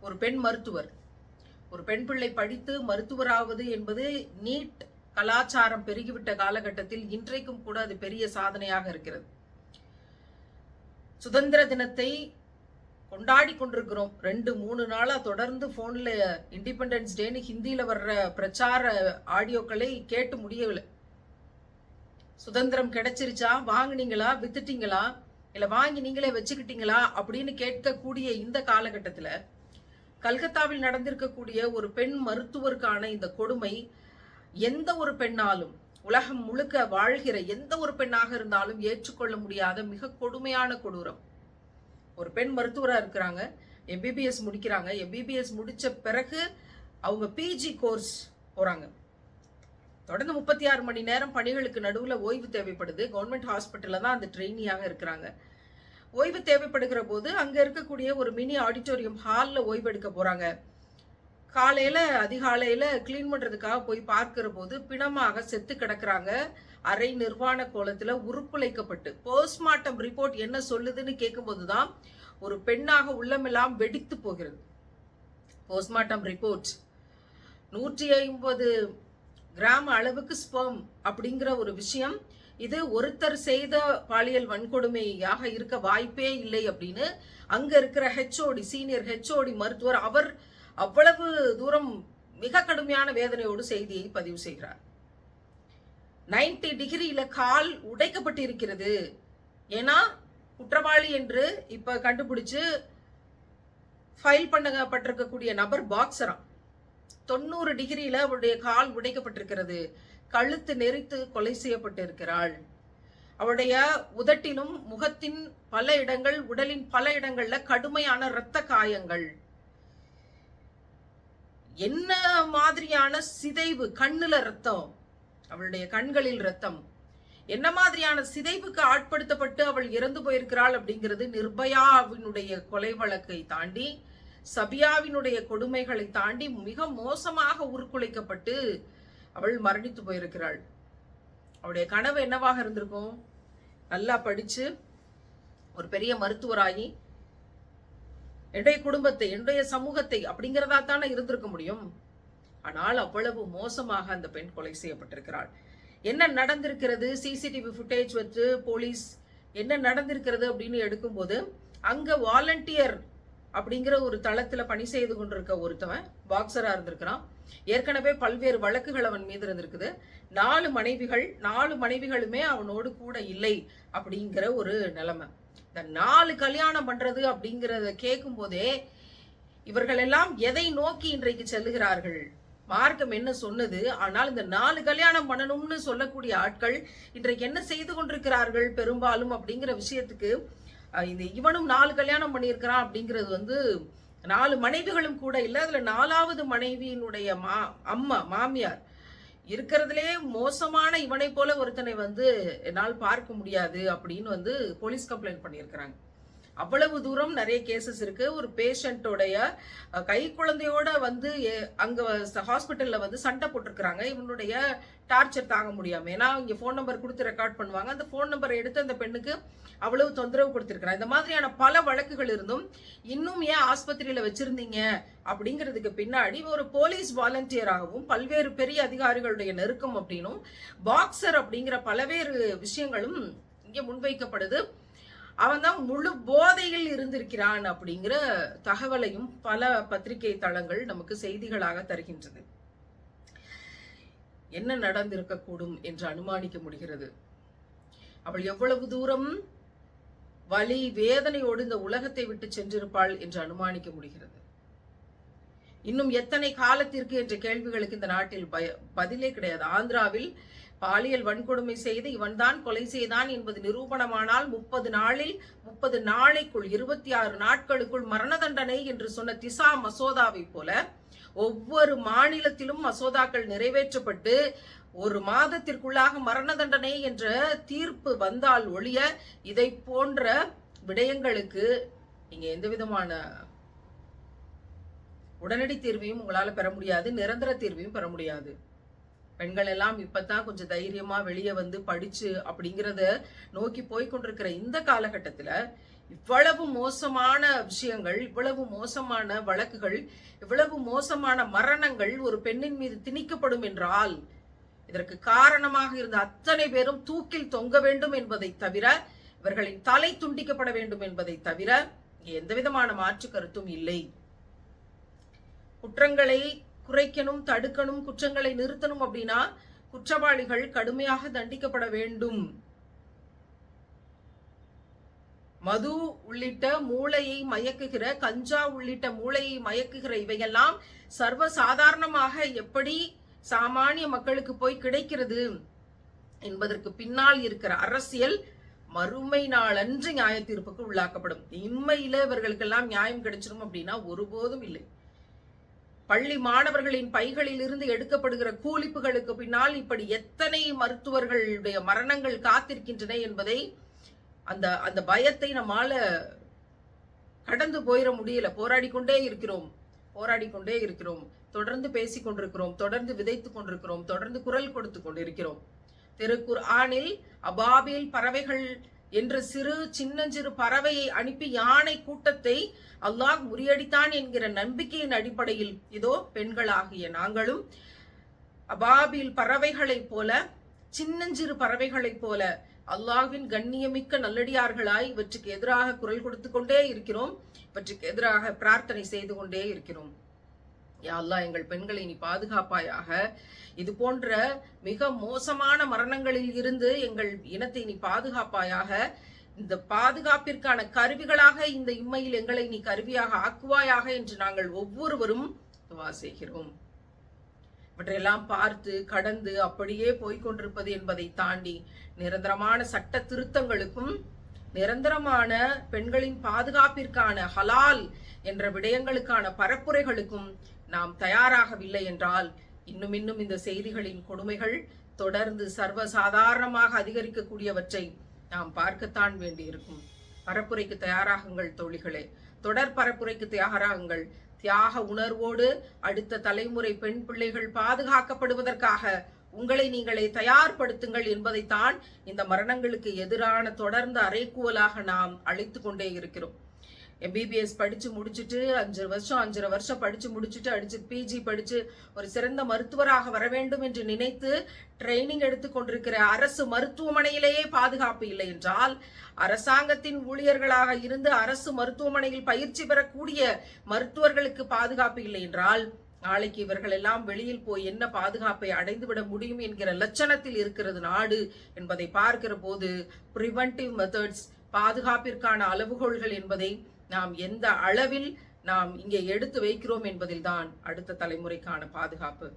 ஒரு பெண் மருத்துவர். ஒரு பெண் பிள்ளை படித்து மருத்துவராவது என்பது நீட் கலாச்சாரம் பெருகிவிட்ட காலகட்டத்தில் இன்றைக்கும் கூட அது பெரிய சாதனையாக இருக்கிறது. சுதந்திர தினத்தை கொண்டாடி கொண்டிருக்கிறோம். ரெண்டு மூணு நாளா தொடர்ந்து போன்ல இண்டிபெண்டன்ஸ் டேன்னு ஹிந்தியில வர்ற பிரச்சார ஆடியோக்களை கேட்டு முடியவில்லை. சுதந்திரம் கிடைச்சிருச்சா? வாங்குனீங்களா? வித்துட்டீங்களா? இல்ல வாங்கி நீங்களே வச்சுக்கிட்டீங்களா? அப்படின்னு கேட்கக்கூடிய இந்த காலகட்டத்துல கல்கத்தாவில் நடந்திருக்கக்கூடிய ஒரு பெண் மருத்துவருக்கான இந்த கொடுமை எந்த ஒரு பெண்ணாலும் உலகம் முழுக்க வாழ்கிற எந்த ஒரு பெண்ணாக இருந்தாலும் ஏற்றுக்கொள்ள முடியாத மிக கொடுமையான கொடூரம். ஒரு பெண் மருத்துவராக இருக்கிறாங்க எம்பிபிஎஸ் முடிக்கிறாங்க. எம்பிபிஎஸ் முடிச்ச பிறகு அவங்க பிஜி கோர்ஸ் போறாங்க. தொடர்ந்து முப்பத்தி ஆறு மணி நேரம் பணிகளுக்கு நடுவில் ஓய்வு தேவைப்படுது. கவர்மெண்ட் ஹாஸ்பிட்டலில் தான் அந்த ட்ரெயினியாக இருக்கிறாங்க. ஓய்வு தேவைப்படுகிற போது அங்கே இருக்கக்கூடிய ஒரு மினி ஆடிட்டோரியம் ஹாலில் ஓய்வு எடுக்க போகிறாங்க காலையில் அதிகாலையில் க்ளீன் பண்ணுறதுக்காக போய் பார்க்கிற போது பிணமாக செத்து கிடக்குறாங்க. அரை நிர்வாண கோலத்தில் உருக்குலைக்கப்பட்டு. போஸ்ட்மார்ட்டம் ரிப்போர்ட் என்ன சொல்லுதுன்னு கேட்கும்போது தான் ஒரு பெண்ணாக உள்ளமெல்லாம் வெடித்து போகிறது. போஸ்ட்மார்ட்டம் ரிப்போர்ட் நூற்றி ஐம்பது கிராம் அளவுக்கு ஸ்பெர்ம் அப்படிங்கிற ஒரு விஷயம் இது ஒருத்தர் செய்த பாலியல் வன்கொடுமையாக இருக்க வாய்ப்பே இல்லை அப்படின்னு அங்க இருக்கிற ஹெச்ஓடி சீனியர் ஹெச்ஓடி மருத்துவர் அவர் அவ்வளவு தூரம் மிக கடுமையான வேதனையோடு செய்தியை பதிவு செய்கிறார். 90 டிகிரியில கால் உடைக்கப்பட்டு இருக்கிறது ஏன்னா குற்றவாளி என்று இப்ப கண்டுபிடிச்சு ஃபைல் பண்ணப்பட்டிருக்கக்கூடிய நபர் பாக்ஸராம் தொண்ணூறு டிகிரியில அவருடைய கால் உடைக்கப்பட்டிருக்கிறது. கழுத்து நெரித்து கொலை செய்யப்பட்டிருக்கிறாள். அவளுடைய உதட்டிலும் முகத்தின் பல இடங்கள் உடலின் பல இடங்கள்ல கடுமையான இரத்த காயங்கள். என்ன மாதிரியான சிதைவு? கண்ணுல ரத்தம் அவளுடைய கண்களில் ரத்தம் என்ன மாதிரியான சிதைவுக்கு ஆட்படுத்தப்பட்டு அவள் இறந்து போயிருக்கிறாள் அப்படிங்கிறது நிர்பயாவினுடைய கொலை வழக்கை தாண்டி சபியாவினுடைய கொடுமைகளை தாண்டி மிக மோசமாக உருக்குலைக்கப்பட்டு அவள் மரணித்து போயிருக்கிறாள். அவளுடைய கனவு என்னவாக இருந்திருக்கும்? நல்லா படிச்சு ஒரு பெரிய மருத்துவராகி என்னுடைய குடும்பத்தை என்னுடைய சமூகத்தை அப்படிங்கிறதா தானே இருந்திருக்க முடியும்? ஆனால் அவ்வளவு மோசமாக அந்த பெண் கொலை செய்யப்பட்டிருக்கிறாள். என்ன நடந்திருக்கிறது? சிசிடிவி ஃபுட்டேஜ் வச்சு போலீஸ் என்ன நடந்திருக்கிறது அப்படின்னு எடுக்கும்போது அங்க வாலண்டியர் அப்படிங்கிற ஒரு தளத்துல பணி செய்து கொண்டிருக்க ஒருத்தவன் பாக்ஸரா இருந்திருக்கிறான். ஏற்கனவே பல்வேறு வழக்குகள் அவன் மீது இருந்திருக்குது. நாலு மனைவிகள் நாலு மனைவிகளுமே அவனோடு கூட இல்லை அப்படிங்கிற ஒரு நிலைமை. இந்த நாலு கல்யாணம் பண்றது அப்படிங்கறத கேட்கும் போதே இவர்கள் எல்லாம் எதை நோக்கி இன்றைக்கு செல்லுகிறார்கள்? மார்க்கம் என்ன சொன்னது? ஆனால் இந்த நாலு கல்யாணம் பண்ணணும்னு சொல்லக்கூடிய ஆட்கள் இன்றைக்கு என்ன செய்து கொண்டிருக்கிறார்கள் பெரும்பாலும் அப்படிங்கிற விஷயத்துக்கு இந்த இவனும் நாலு கல்யாணம் பண்ணியிருக்கிறான் அப்படிங்கிறது வந்து நாலு மனைவிகளும் கூட இல்லை. அதில் நாலாவது மனைவியினுடைய மா அம்மா மாமியார் இருக்கிறதுலே மோசமான இவனை போல ஒருத்தனை வந்து என்னால் பார்க்க முடியாது அப்படின்னு வந்து போலீஸ் கம்ப்ளைண்ட் பண்ணியிருக்கிறாங்க. அவ்வளவு தூரம் நிறைய கேசஸ் இருக்கு. ஒரு பேஷண்ட்டோடைய கை குழந்தையோட வந்து அங்க ஹாஸ்பிட்டல்ல வந்து சண்டை போட்டிருக்கிறாங்க. இவனுடைய டார்ச்சர் தாங்க முடியாம. ஏன்னா இங்க ஃபோன் நம்பர் கொடுத்து ரெக்கார்ட் பண்ணுவாங்க. அந்த ஃபோன் நம்பரை எடுத்து அந்த பெண்ணுக்கு அவ்வளவு தொந்தரவு கொடுத்திருக்கிறான் இந்த மாதிரியான பல வழக்குகள் இருந்தும் இன்னும் ஏன் ஆஸ்பத்திரியில வச்சிருந்தீங்க? அப்படிங்கிறதுக்கு பின்னாடி ஒரு போலீஸ் வாலண்டியராகவும் பல்வேறு பெரிய அதிகாரிகளுடைய நெருக்கம் அப்படின்னும் பாக்ஸர் அப்படிங்கிற பல்வேறு விஷயங்களும் இங்கே முன்வைக்கப்படுது. அவன் தான் முழு போதையில் இருந்திருக்கிறான் அப்படிங்கிற தகவலையும் பல பத்திரிகை தளங்கள் நமக்கு செய்திகளாக தருகின்றது. என்ன நடந்திருக்கக்கூடும் என்று அனுமானிக்க முடிகிறது. அவள் எவ்வளவு தூரம் வலி வேதனையோடு இந்த உலகத்தை விட்டு சென்றிருப்பாள் என்று அனுமானிக்க முடிகிறது. இன்னும் எத்தனை காலத்திற்கு என்ற கேள்விகளுக்கு இந்த நாட்டில் பய- பதிலே கிடையாது. ஆந்திராவில் பாலியல் வன்கொடுமை செய்து இவன்தான் கொலை செய்தான் என்பது நிரூபணமானால் முப்பது நாளில் முப்பது நாளைக்குள் இருபத்தி ஆறு நாட்களுக்குள் மரண தண்டனை என்று சொன்ன திசா மசோதாவை போல ஒவ்வொரு மாநிலத்திலும் மசோதாக்கள் நிறைவேற்றப்பட்டு ஒரு மாதத்திற்குள்ளாக மரண தண்டனை என்ற தீர்ப்பு வந்தால் ஒழிய இதை போன்ற விடயங்களுக்கு நீங்க எந்த விதமான உடனடி தீர்வையும் உங்களால பெற முடியாது நிரந்தர தீர்வையும் பெற முடியாது. பெண்கள் எல்லாம் இப்பதான் கொஞ்சம் தைரியமா வெளியே வந்து படிச்சு அப்படிங்கறத நோக்கி போய் கொண்டிருக்கிற இந்த காலகட்டத்துல இவ்வளவு மோசமான விஷயங்கள் இவ்வளவு மோசமான வழக்குகள் இவ்வளவு மோசமான மரணங்கள் ஒரு பெண்ணின் மீது திணிக்கப்படும் என்றால் இதற்கு காரணமாக இருந்த அத்தனை பேரும் தூக்கில் தொங்க வேண்டும் என்பதை தவிர இவர்களின் தலை துண்டிக்கப்பட வேண்டும் என்பதை தவிர எந்த விதமான மாற்று கருத்தும் இல்லை. குற்றங்களை குறைக்கணும் தடுக்கணும் குற்றங்களை நிறுத்தணும் அப்படின்னா குற்றவாளிகள் கடுமையாக தண்டிக்கப்பட வேண்டும். மது உள்ளிட்ட மூளையை மயக்குகிற கஞ்சா உள்ளிட்ட மூளையை மயக்குகிற இவையெல்லாம் சர்வ சாதாரணமாக எப்படி சாமானிய மக்களுக்கு போய் கிடைக்கிறது என்பதற்கு பின்னால் இருக்கிற அரசியல் மறுமை நாளன்று நியாய தீர்ப்புக்கு உள்ளாக்கப்படும். இம்மையில இவர்களுக்கெல்லாம் நியாயம் கிடைச்சிடும் அப்படின்னா ஒருபோதும் இல்லை. பள்ளி மாணவர்களின் பைகளில் இருந்து எடுக்கப்படுகிற கூலிப்புகளுக்கு பின்னால் இப்படி எத்தனை மருத்துவர்களுடைய மரணங்கள் காத்திருக்கின்றன என்பதை அந்த அந்த பயத்தை நம்மால கடந்து போயிட முடியல. போராடி கொண்டே இருக்கிறோம். போராடி கொண்டே இருக்கிறோம். தொடர்ந்து பேசிக் கொண்டிருக்கிறோம். தொடர்ந்து விதைத்துக் கொண்டிருக்கிறோம். தொடர்ந்து குரல் கொடுத்து கொண்டிருக்கிறோம். திருக்குர் ஆனில் அபாபில் பறவைகள் என்று சிறு சின்னஞ்சிறு பறவையை அனுப்பி யானை கூட்டத்தை அல்லாஹ் முறியடித்தான் என்கிற நம்பிக்கையின் அடிப்படையில் இதோ பெண்களாகிய நாங்களும் அபாபில் பறவைகளைப் போல சின்னஞ்சிறு பறவைகளைப் போல அல்லாஹ்வின் கண்ணியமிக்க நல்லடியார்களாய் இவற்றுக்கு எதிராக குரல் கொடுத்து கொண்டே இருக்கிறோம் இவற்றுக்கு எதிராக பிரார்த்தனை செய்து கொண்டே இருக்கிறோம். யாழ்லா எங்கள் பெண்களை நீ பாதுகாப்பாயாக. இது போன்ற மிக மோசமான மரணங்களில் இருந்து எங்கள் இனத்தை நீ பாதுகாப்பாயாக. இந்த பாதுகாப்பிற்கான கருவிகளாக இந்த இம்மையில் எங்களை நீ கருவியாக ஆக்குவாயாக என்று நாங்கள் ஒவ்வொருவரும் துவா செய்கிறோம். இவற்றையெல்லாம் பார்த்து கடந்து அப்படியே போய்கொண்டிருப்பது என்பதை தாண்டி நிரந்தரமான சட்ட திருத்தங்களுக்கும் நிரந்தரமான பெண்களின் பாதுகாப்பிற்கான ஹலால் என்ற விடயங்களுக்கான பரப்புரைகளுக்கும் நாம் தயாராகவில்லை என்றால் இன்னும் இன்னும் இந்த செய்திகளின் கொடுமைகள் தொடர்ந்து சர்வசாதாரணமாக அதிகரிக்கக்கூடியவற்றை நாம் பார்க்கத்தான் வேண்டியிருக்கும். பரப்புரைக்கு தயாராகுங்கள் தோழிகளே. தொடர் பரப்புரைக்கு தயாராகுங்கள். தியாக உணர்வோடு அடுத்த தலைமுறை பெண் பிள்ளைகள் பாதுகாக்கப்படுவதற்காக உங்களை நீங்களே தயார்படுத்துங்கள் என்பதைத்தான் இந்த மரணங்களுக்கு எதிரான தொடர்ந்த அரைக்கூவலாக நாம் அழைத்து கொண்டே இருக்கிறோம். எம்பிபிஎஸ் படிச்சு முடிச்சுட்டு அஞ்சு வருஷம் அஞ்சரை வருஷம் படிச்சு முடிச்சுட்டு அடிச்சு பிஜி படிச்சு ஒரு சிறந்த மருத்துவராக வர வேண்டும் என்று நினைத்து ட்ரைனிங் எடுத்துக்கொண்டிருக்கிற அரசு மருத்துவமனையிலேயே பாதுகாப்பு இல்லை என்றால் அரசாங்கத்தின் ஊழியர்களாக இருந்து அரசு மருத்துவமனையில் பயிற்சி பெறக்கூடிய மருத்துவர்களுக்கு பாதுகாப்பு இல்லை என்றால் நாளைக்கு இவர்கள் எல்லாம் வெளியில் போய் என்ன பாதுகாப்பை அடைந்துவிட முடியும் என்கிற லட்சணத்தில் இருக்கிறது நாடு என்பதை பார்க்கிற போது பிரிவென்டிவ் மெத்தட்ஸ் பாதுகாப்பிற்கான அளவுகோல்கள் என்பதை நாம் எந்த அளவில் நாம் இங்கே எடுத்து வைக்கிறோம் என்பதில்தான் அடுத்த தலைமுறைக்கான பாதுகாப்பு.